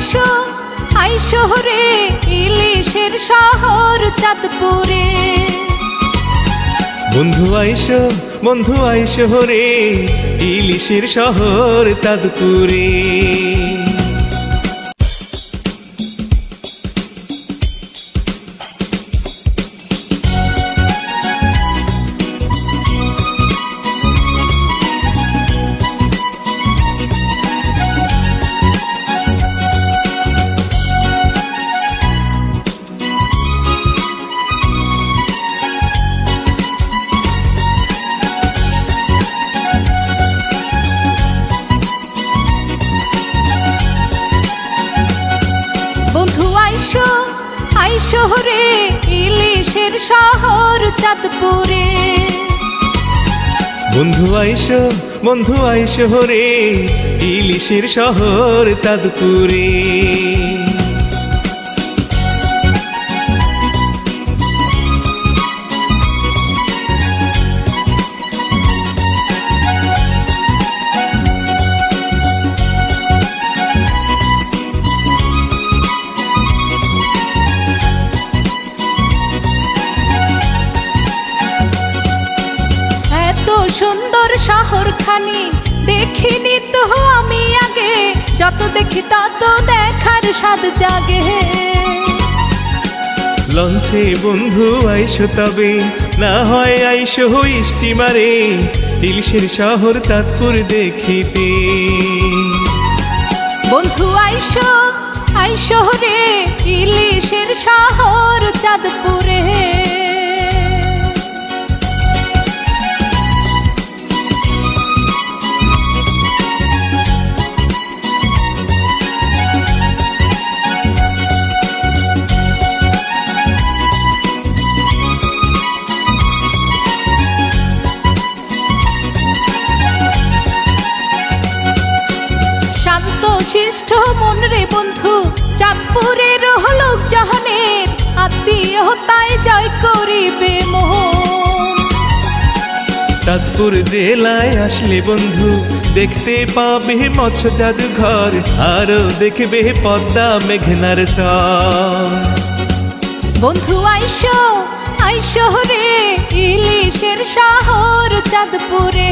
আইসো আইসো রে ইলিশের শহর চাঁদপুরে। বন্ধু আইসো বন্ধু আইসো রে ইলিশের শহর চাঁদপুরে। আইসো শহরে ইলিশের শহর চাঁদপুরে। বন্ধু আইসো বন্ধু আইসো রে ইলিশের শহর চাঁদপুরে। সুন্দর শহর খানি দেখিনি তো আমি আগে। যত দেখি তত দেখার স্বাদ জাগে। লঞ্চে বন্ধু আইসো তবে। না হয় আইসো স্টিমারে। ইলিশের শহর চাঁদপুর দেখিতে। বন্ধু আইসো আইসো রে। ইলিশের শহর চাঁদপুরে। শিষ্ট মন রে বন্ধু চাঁদপুরের হলোক জাহানের আত্মীয়তায় জয় করিবে মোহ। চাঁদপুর জেলায় আসলে বন্ধু দেখতে পাবে মৎস্য জাদুঘর আরও দেখবে পদ্মা মেঘনার চর। বন্ধু আইসো আইসো রে ইলিশের শহর চাঁদপুরে।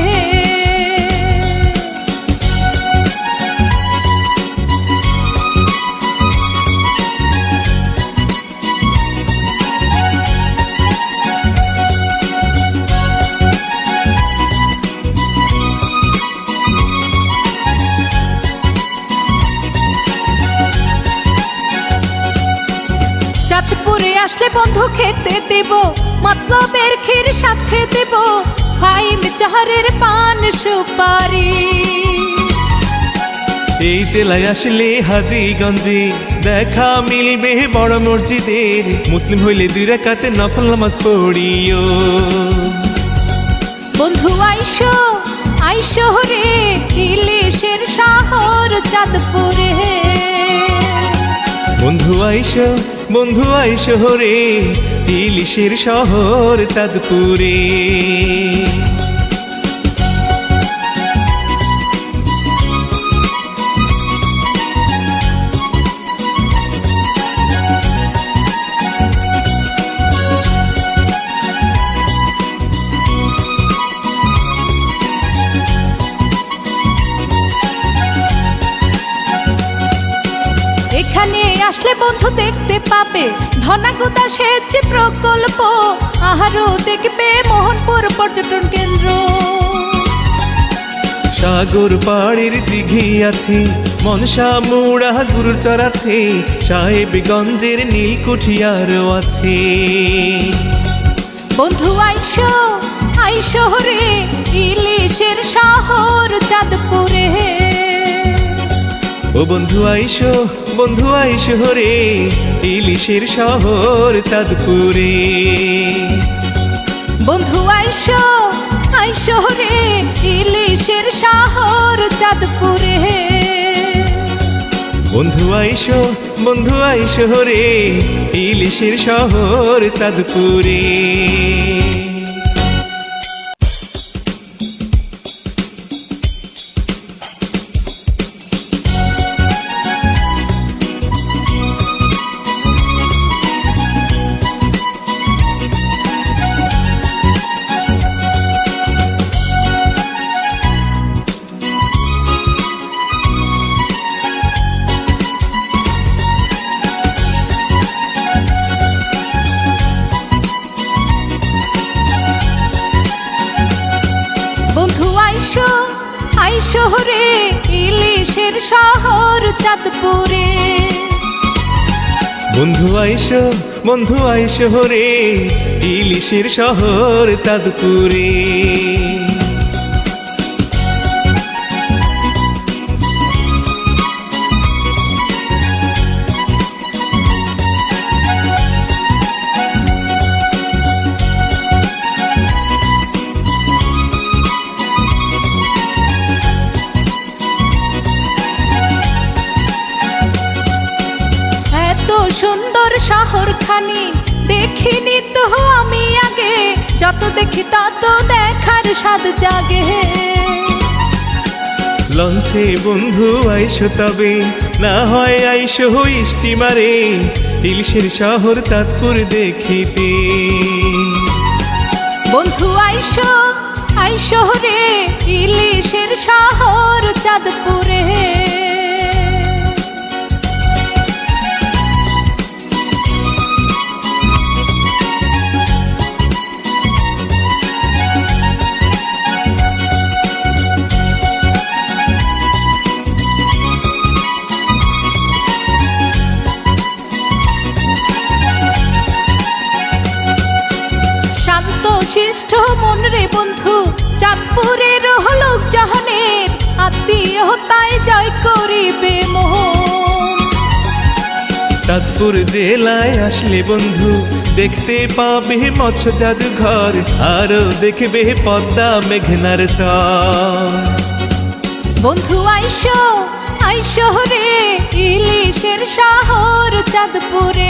চাঁদপুরে আসলে বন্ধু খেতে দেব মতলবের ক্ষীর সাথে দেব। হাইম চাহারের পান সুপারি। এই জেলায় আসলে হাজিগঞ্জে দেখা মিলবে বড় মসজিদের। মুসলিম হইলে দুই রাকাতে নফল নামাজ পড়িও। বন্ধু আইসো আইসো রে ইলিশের শহর চাঁদপুরে। বন্ধু আইসো বন্ধু আইসো রে ইলিশের শহর চাঁদপুরে। এখানে আসলে বন্ধু দেখতে পাবে। ধনাগুদা সেচ প্রকল্প আহারও দেখবে মোহনপুর পর্যটন কেন্দ্র। সাগর পাড়ের দিঘি আছে মনসা মুড়া গুরুচর চর আছে সাহেবগঞ্জের নীলকুঠিয়ারও আছে। বন্ধু আইসো আইসো রে ইলিশের শহর চাঁদপুরে। ও বন্ধু আইসো বন্ধু আইসো রে ইলিশের শহর চাঁদপুরে। বন্ধু আইসো আইসো রে ইলিশের শহর চাঁদপুরে। বন্ধু আইসো বন্ধু আইসো রে ইলিশের শহর চাঁদপুরে। শহরে ইলিশের শহর চাঁদপুরে। বন্ধু আইসো বন্ধু আইসো রে ইলিশের শহর চাঁদপুরে। খানি দেখিনি তো আমি আগে। যত দেখি তত দেখার স্বাদ জাগে। লঞ্চে বন্ধু আইসো তবে না হয় আইসো স্টিমারে ইলিশের শহর চাঁদপুর দেখিতে। বন্ধু আইসো আইসো রে ইলিশের শহর চাঁদপুরে। শিষ্ট মন রে বন্ধু চাঁদপুরের লোক জাহানের আত্মীয়তায় জয় করিবে মোহ চাঁদপুর জেলায় আসলে বন্ধু দেখতে পাবে মৎস্য জাদুঘর আরও দেখবে পদ্মা মেঘনার চর। বন্ধু আইসো আইসো রে ইলিশের শহর চাঁদপুরে।